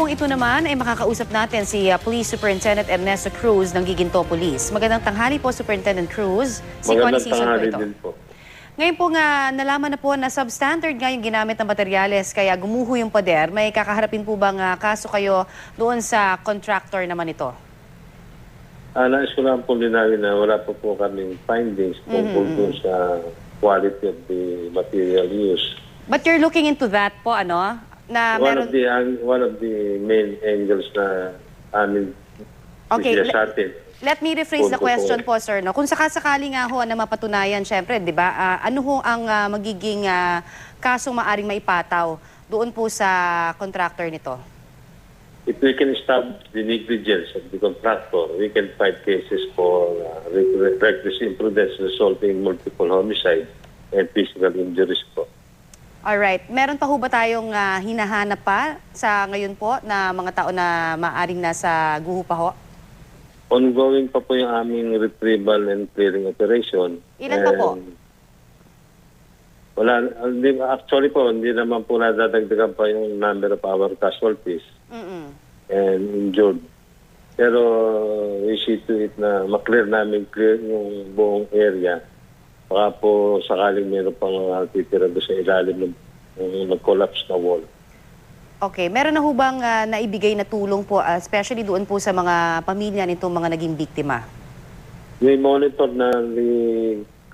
pong ito naman ay makakausap natin si uh, Police Superintendent Ernesto Cruz ng Giginto Police. Magandang tanghali po, Superintendent Cruz. Si Magandang po tanghali ito. din po. Ngayon po nga, nalaman na po na substandard nga yung ginamit na materyales, kaya gumuho yung pader. May kakaharapin po bang ah, kaso kayo doon sa contractor naman ito? Ah, nais ko lang po linawin na wala po po kaming findings tungkol Mm-hmm. po sa quality of the material used. But you're looking into that po, ano? Na one meron... of the one of the main angles na amin Okay, sa atin. Let me rephrase the question po, sir. No? Kung sakasakali nga ho na mapatunayan, syempre, di ba, ah, ano ho ang ah, magiging ah, kasong maaring maipataw doon po sa contractor nito? If we can establish the negligence of the contractor, we can fight cases for uh, re- reckless imprudence resulting in multiple homicide and physical injuries po. Alright. Meron pa ho ba tayong ah, hinahanap pa sa ngayon po na mga tao na maaring nasa guho pa ho? Ongoing pa po yung aming retrieval and clearing operation. Ilan pa po? Wala, hindi, actually po, hindi naman po nadadagdagan pa yung number of our casualties Mm-mm. and injured. Pero we see to it na maklear namin clear yung buong area. Baka po sakaling meron pang uh, titira doon sa ilalim ng, ng nag-collapse na wall. Okay. Meron na ho bang ah, naibigay na tulong po, ah, especially doon po sa mga pamilya nitong mga naging biktima? We monitor na the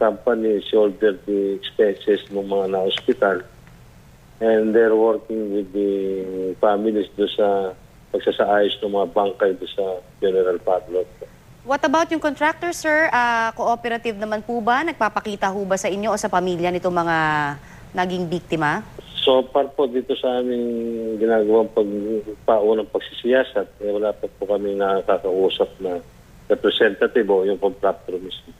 company shoulder the expenses ng mga na-hospital and they're working with the families do sa pagsasaayos ng mga bangkay do sa General Padlock. What about yung contractor, sir? Ah, cooperative naman po ba? Nagpapakita ho ba sa inyo o sa pamilya nitong mga naging biktima? So far po dito sa aming ginagawang pag, paunang pagsisiyasat, eh, wala pa po kami nakakausap na representative o yung contractor mismo.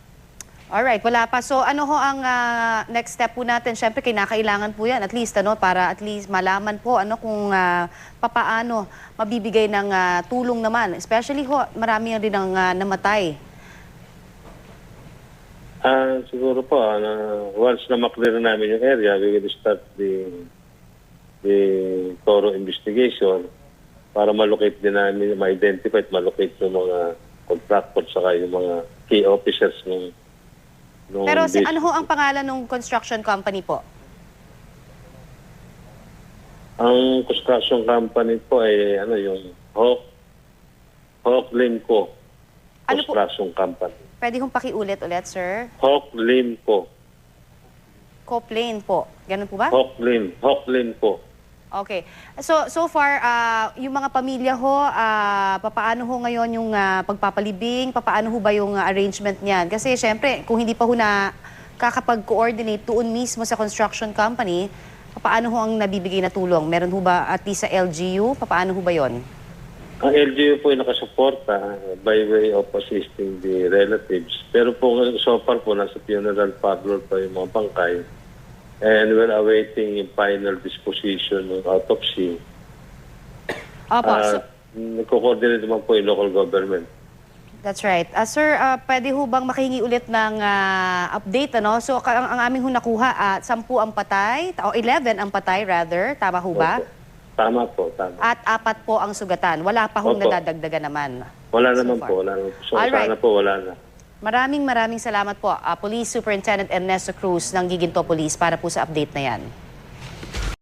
Alright, wala pa. So ano ho ang ah, next step po natin? Siyempre, kinakailangan po yan at least, ano, para at least malaman po ano, kung ah, papaano mabibigay ng ah, tulong naman. Especially ho, marami rin ang ah, namatay. Ah, siguro po, na once na maklear namin yung area, we will start the the thorough investigation para malocate din namin, ma-identify at malocate yung mga contractors saka yung mga key officers ng ng Pero si, ano ho ang pangalan ng construction company po? Ang construction company po ay ano yung Hawk Hawk Limco Ano po? Construction Company. Pwede kong pakiulit ulit, sir. Hawk Limco. Coplane po. Ganun po ba? Hawk Lim, Hawk Limco. Okay. So so far ah, yung mga pamilya ho, ah, papaano ho ngayon yung ah, pagpapalibing, papaano ho ba yung ah, arrangement niyan? Kasi syempre, kung hindi pa ho na kakapag-coordinate doon mismo sa construction company, papaano ho ang nabibigay na tulong? Meron ho ba at sa LGU? Papaano ho ba 'yon? Ang LGU po ay nakasuporta by way of assisting the relatives. Pero po so far po nasa funeral parlor pa yung mga bangkay. And we're awaiting yung final disposition ng autopsy. Opo, so, Uh, Nagko-coordinate naman po yung local government. That's right. Ah, sir, ah, pwede ho bang makahingi ulit ng ah, update? Ano? So, ka- ang, ang aming ho nakuha, ah, 10 ang patay, o 11 ang patay rather, tama ho ba? Opo. Tama po, tama. At apat po ang sugatan. Wala pa hong Opo. nadadagdagan naman. Wala so naman far. po, wala naman po. So, Alright. sana po wala na. Maraming maraming salamat po, ah, Police Superintendent Ernesto Cruz ng Giginto Police para po sa update na yan.